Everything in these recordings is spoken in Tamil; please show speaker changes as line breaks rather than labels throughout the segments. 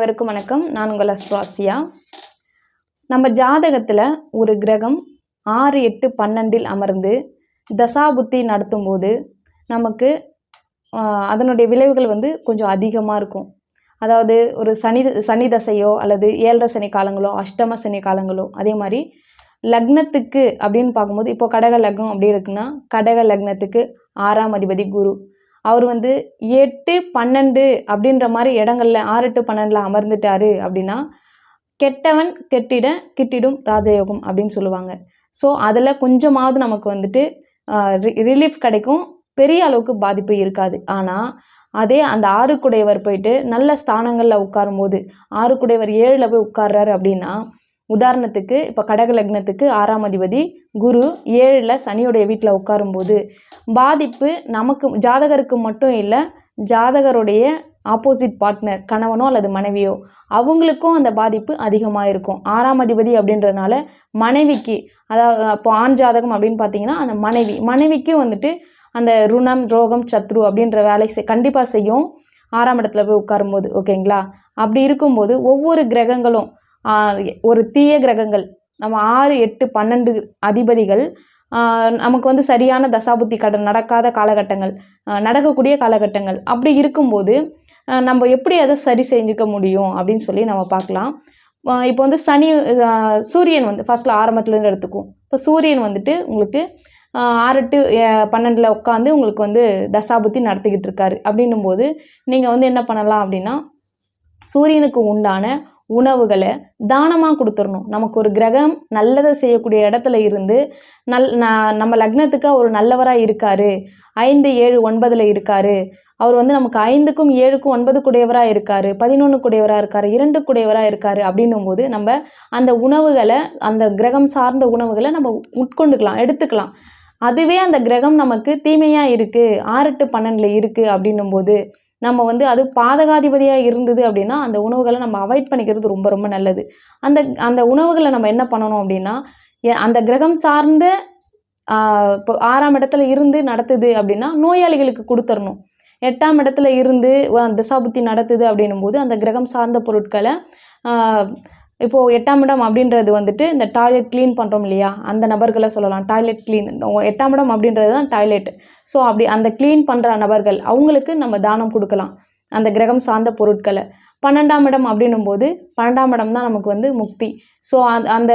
அனைவருக்கும் வணக்கம். நான் உங்கள் அஸ்வாசியா நம்ம ஜாதகத்தில் ஒரு கிரகம் ஆறு எட்டு பன்னெண்டில் அமர்ந்து தசாபுத்தி நடத்தும்போது நமக்கு அதனுடைய விளைவுகள் வந்து கொஞ்சம் அதிகமாக இருக்கும். அதாவது ஒரு சனி சனி தசையோ அல்லது ஏழரை சனி காலங்களோ அஷ்டம சனி காலங்களோ அதே மாதிரி லக்னத்துக்கு அப்படின்னு பார்க்கும்போது இப்போ கடக லக்னம் அப்படி இருக்குன்னா கடக லக்னத்துக்கு ஆறாம் அதிபதி குரு. அவர் வந்து எட்டு பன்னெண்டு அப்படின்ற மாதிரி இடங்கள்ல ஆறு எட்டு பன்னெண்டில் அமர்ந்துட்டாரு அப்படின்னா கெட்டவன் கெட்டிட கிட்டிடும் ராஜயோகம் அப்படின்னு சொல்லுவாங்க. ஸோ அதில் கொஞ்சமாவது நமக்கு வந்துட்டு ரிலீஃப் கிடைக்கும். பெரிய அளவுக்கு பாதிப்பு இருக்காது. ஆனால் அதே அந்த ஆறுக்குடையவர் போயிட்டு நல்ல ஸ்தானங்களில் உட்காரும்போது ஆறுக்குடையவர் ஏழில் போய் உட்கார்றாரு அப்படின்னா உதாரணத்துக்கு இப்போ கடக லக்னத்துக்கு ஆறாம் அதிபதி குரு ஏழில் சனியுடைய வீட்டில் உட்காரும்போது பாதிப்பு நமக்கு ஜாதகருக்கு மட்டும் இல்லை ஜாதகருடைய ஆப்போசிட் பார்ட்னர் கணவனோ அல்லது மனைவியோ அவங்களுக்கும் அந்த பாதிப்பு அதிகமாக இருக்கும். ஆறாம் அதிபதி அப்படின்றதுனால மனைவிக்கு அதாவது இப்போ ஆண் ஜாதகம் அப்படின்னு பார்த்தீங்கன்னா அந்த மனைவி மனைவிக்கு வந்துட்டு அந்த ருணம் ரோகம் சத்ரு அப்படின்ற வேலை செய் கண்டிப்பாக செய்யும். ஆறாம் இடத்துல போய் உட்காரும்போது ஓகேங்களா? அப்படி இருக்கும்போது ஒவ்வொரு கிரகங்களும் ஒரு தீய கிரகங்கள் நம்ம ஆறு எட்டு பன்னெண்டு அதிபதிகள் நமக்கு வந்து சரியான தசாபுத்தி கடன் நடக்காத காலகட்டங்கள் நடக்கக்கூடிய காலகட்டங்கள். அப்படி இருக்கும்போது நம்ம எப்படி அதை சரி செஞ்சுக்க முடியும் அப்படின்னு சொல்லி நம்ம பார்க்கலாம். இப்போ வந்து சனி சூரியன் வந்து ஃபஸ்ட்டில் ஆரம்பத்துலேருந்து எடுத்துக்கும் இப்போ சூரியன் வந்துட்டு உங்களுக்கு ஆஹ், ஆறு டு பன்னெண்டில் உட்காந்து உங்களுக்கு வந்து தசாபுத்தி நடத்திக்கிட்டு இருக்காரு. அப்படின்னும் போது நீங்கள் வந்து என்ன பண்ணலாம் அப்படின்னா சூரியனுக்கு உண்டான உணவுகளை தானமாக கொடுத்துடணும் நமக்கு ஒரு கிரகம் நல்லதை செய்யக்கூடிய இடத்துல இருந்து நல் நம்ம லக்னத்துக்கு அவர் நல்லவராக இருக்காரு. ஐந்து ஏழு ஒன்பதில் இருக்காரு. அவர் வந்து நமக்கு ஐந்துக்கும் ஏழுக்கும் ஒன்பது குடையவராக இருக்காரு. பதினொன்று குடையவராக இருக்காரு. இரண்டு குடையவராக இருக்காரு அப்படின்னும் போது நம்ம அந்த உணவுகளை அந்த கிரகம் சார்ந்த உணவுகளை நம்ம உட்கொண்டுக்கலாம் எடுத்துக்கலாம். அதுவே அந்த கிரகம் நமக்கு தீமையாக இருக்குது ஆறு டு பன்னெண்டில் இருக்குது அப்படின்னும் போது நம்ம வந்து அது பாதகாதிபதியாக இருந்தது அப்படின்னா அந்த உணவுகளை நம்ம அவாய்ட் பண்ணிக்கிறது ரொம்ப ரொம்ப நல்லது. அந்த அந்த உணவுகளை நம்ம என்ன பண்ணணும் அப்படின்னா எ- அந்த கிரகம் சார்ந்த இப்போ ஆறாம் இடத்துல இருந்து நடத்துது அப்படின்னா நோயாளிகளுக்கு கொடுத்துடணும் எட்டாம் இடத்துல இருந்து திசாபுத்தி நடத்துது அப்படின்னும் போது அந்த கிரகம் சார்ந்த பொருட்களை இப்போது இப்போ எட்டாம் இடம் அப்படின்றது வந்துட்டு இந்த டாய்லெட் க்ளீன் பண்ணுறோம் இல்லையா? அந்த நபர்களை சொல்லலாம். டாய்லெட் க்ளீன் எட்டாம் இடம் அப்படின்றது தான் டாய்லெட் ஸோ அப்படி அந்த க்ளீன் பண்ணுற நபர்கள் அவங்களுக்கு நம்ம தானம் கொடுக்கலாம். அந்த கிரகம் சார்ந்த பொருட்களை. பன்னெண்டாம் இடம் அப்படின்னும் போது பன்னெண்டாம் இடம் தான் நமக்கு வந்து முக்தி. ஸோ அந்த அந்த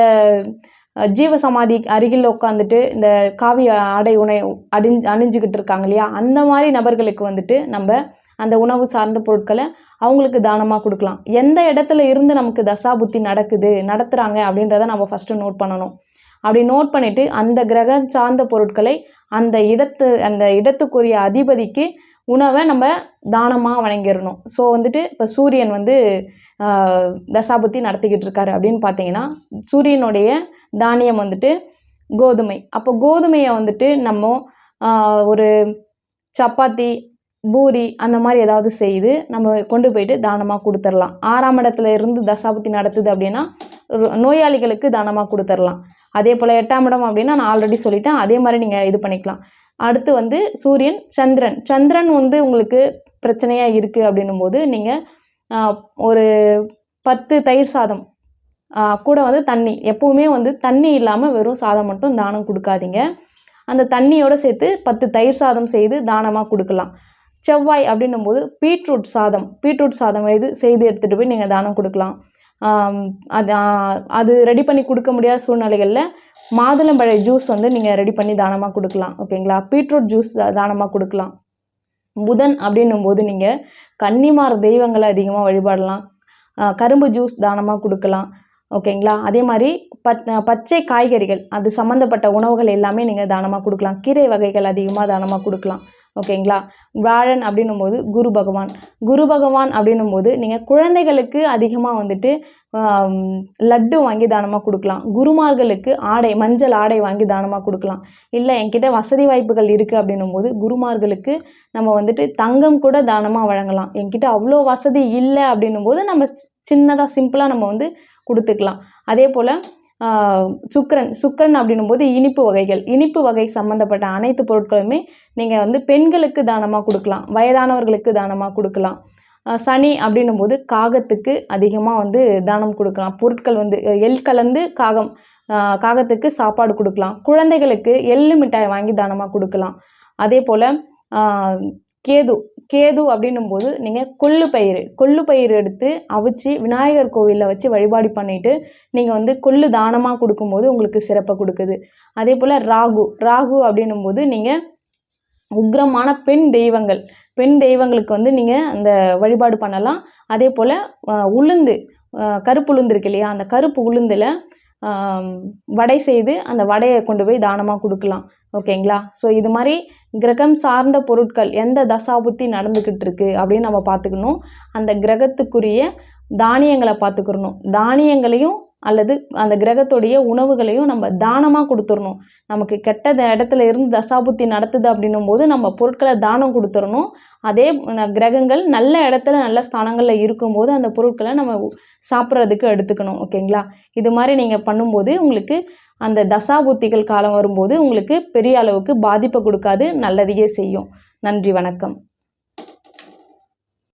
ஜீவசமாதி ஜீவ சமாதி அருகில் உட்காந்துட்டு இந்த காவி ஆடை உணை அடிஞ்சு அணிஞ்சுக்கிட்டு இருக்காங்க இல்லையா? அந்த மாதிரி நபர்களுக்கு வந்துட்டு நம்ம அந்த உணவு சார்ந்த பொருட்களை அவங்களுக்கு தானமாக கொடுக்கலாம். எந்த இடத்துல இருந்து நமக்கு தசாபுத்தி நடக்குது நடத்துகிறாங்க அப்படின்றத நம்ம ஃபஸ்ட்டு நோட் பண்ணணும். அப்படி நோட் பண்ணிவிட்டு அந்த கிரகம் சார்ந்த பொருட்களை அந்த இடத்து அந்த இடத்துக்குரிய அதிபதிக்கு உணவை நம்ம தானமாக வழங்கிடணும். ஸோ வந்துட்டு இப்போ சூரியன் வந்து தசாபுத்தி நடத்திக்கிட்டு இருக்காரு அப்படின்னு பார்த்தீங்கன்னா சூரியனுடைய தானியம் வந்துட்டு கோதுமை. அப்போ கோதுமையை வந்துட்டு நம்ம ஒரு சப்பாத்தி பூரி அந்த மாதிரி ஏதாவது செய்து நம்ம கொண்டு போயிட்டு தானமாக கொடுத்துடலாம் ஆறாம் இடத்துல இருந்து தசாபுத்தி நடத்துது அப்படின்னா நோயாளிகளுக்கு தானமாக கொடுத்துடலாம் அதே போல் எட்டாம் இடம் அப்படின்னா நான் ஆல்ரெடி சொல்லிட்டேன். அதே மாதிரி நீங்கள் இது பண்ணிக்கலாம். அடுத்து வந்து சூரியன் சந்திரன். சந்திரன் வந்து உங்களுக்கு பிரச்சனையாக இருக்குது அப்படின்னும் போது நீங்கள் ஒரு பத்து தயிர் சாதம் கூட வந்து தண்ணி எப்போவுமே வந்து தண்ணி இல்லாமல் வெறும் சாதம் மட்டும் தானம் கொடுக்காதீங்க. அந்த தண்ணியோடு சேர்த்து பத்து தயிர் சாதம் செய்து தானமாக கொடுக்கலாம். செவ்வாய் அப்படின்னும் போது பீட்ரூட் சாதம் பீட்ரூட் சாதம் எது செய்து எடுத்துகிட்டு போய் நீங்கள் தானம் கொடுக்கலாம். அது அது ரெடி பண்ணி கொடுக்க முடியாத சூழ்நிலைகளில் மாதுளம்பழ ஜூஸ் வந்து நீங்கள் ரெடி பண்ணி தானமாக கொடுக்கலாம். ஓகேங்களா பீட்ரூட் ஜூஸ் தானமாக கொடுக்கலாம். புதன் அப்படின்னும் போது நீங்கள் கன்னிமார் தெய்வங்களை அதிகமாக வழிபாடலாம். கரும்பு ஜூஸ் தானமாக கொடுக்கலாம். ஓகேங்களா அதே மாதிரி பச் பச்சை காய்கறிகள் அது சம்மந்தப்பட்ட உணவுகள் எல்லாமே நீங்கள் தானமாக கொடுக்கலாம். கீரை வகைகள் அதிகமாக தானமாக கொடுக்கலாம். ஓகேங்களா? வியாழன் அப்படின்னும் போது குரு பகவான். குரு பகவான் அப்படின்னும் போது நீங்கள் குழந்தைகளுக்கு அதிகமாக வந்துட்டு லட்டு வாங்கி தானமாக கொடுக்கலாம். குருமார்களுக்கு ஆடை மஞ்சள் ஆடை வாங்கி தானமாக கொடுக்கலாம். இல்லை என்கிட்ட வசதி வாய்ப்புகள் இருக்குது அப்படின்னும் போது குருமார்களுக்கு நம்ம வந்துட்டு தங்கம் கூட தானமாக வழங்கலாம். என்கிட்ட அவ்வளோ வசதி இல்லை அப்படின்னும் போது நம்ம சின்னதாக சிம்பிளாக நம்ம வந்து கொடுத்துக்கலாம். அதே போல் சுக்கரன். சுக்கரன் அப்படின்னும் போது இனிப்பு வகைகள். இனிப்பு வகை சம்மந்தப்பட்ட அனைத்து பொருட்களுமே நீங்கள் வந்து பெண்களுக்கு தானமாக கொடுக்கலாம். வயதானவர்களுக்கு தானமாக கொடுக்கலாம். சனி அப்படின்னும் போது காகத்துக்கு அதிகமாக வந்து தானம் கொடுக்கலாம். பொருட்கள் வந்து எல் எள் கலந்து காகம் காகத்துக்கு சாப்பாடு கொடுக்கலாம். குழந்தைகளுக்கு எள்ளு மிட்டாய் வாங்கி தானமாக கொடுக்கலாம். அதே போல் கேது. கேது அப்படின்னும் போது நீங்கள் கொள்ளு பயிறு கொள்ளு பயிறு எடுத்து அவிச்சு விநாயகர் கோவிலில் வச்சு வழிபாடு பண்ணிட்டு நீங்கள் வந்து கொள்ளு தானமாக கொடுக்கும்போது உங்களுக்கு சிறப்பை கொடுக்குது. அதே போல் ராகு ராகு அப்படின்னும் போது நீங்கள் உக்கிரமான பெண் தெய்வங்கள் பெண் தெய்வங்களுக்கு வந்து நீங்கள் அந்த வழிபாடு பண்ணலாம். அதே போல் உளுந்து கருப்பு உளுந்து இருக்கு இல்லையா? அந்த கருப்பு உளுந்தில் வடை செய்து அந்த வடையை கொண்டு போய் தானமாக கொடுக்கலாம். ஓகேங்களா? ஸோ இது மாதிரி கிரகம் சார்ந்த பொருட்கள் எந்த தசாபுத்தி நடந்துக்கிட்டு இருக்கு அப்படின்னு நம்ம பார்த்துக்கணும். அந்த கிரகத்துக்குரிய தானியங்களை பார்த்துக்கிறணும். தானியங்களையும் அல்லது அந்த கிரகத்துடைய உணவுகளையும் நம்ம தானமாக கொடுத்துடணும் நமக்கு கெட்ட இடத்துல இருந்து தசாபுத்தி நடத்துது அப்படின்னும் போது நம்ம பொருட்களை தானம் கொடுத்துடணும் அதே ந- கிரகங்கள் நல்ல இடத்துல நல்ல ஸ்தானங்களில் இருக்கும்போது அந்த பொருட்களை நம்ம சாப்பிட்றதுக்கு எடுத்துக்கணும். ஓகேங்களா? இது மாதிரி நீங்கள் பண்ணும்போது உங்களுக்கு அந்த தசாபுத்திகள் காலம் வரும்போது உங்களுக்கு பெரிய அளவுக்கு பாதிப்பை கொடுக்காது நல்லதையே செய்யும். நன்றி வணக்கம்.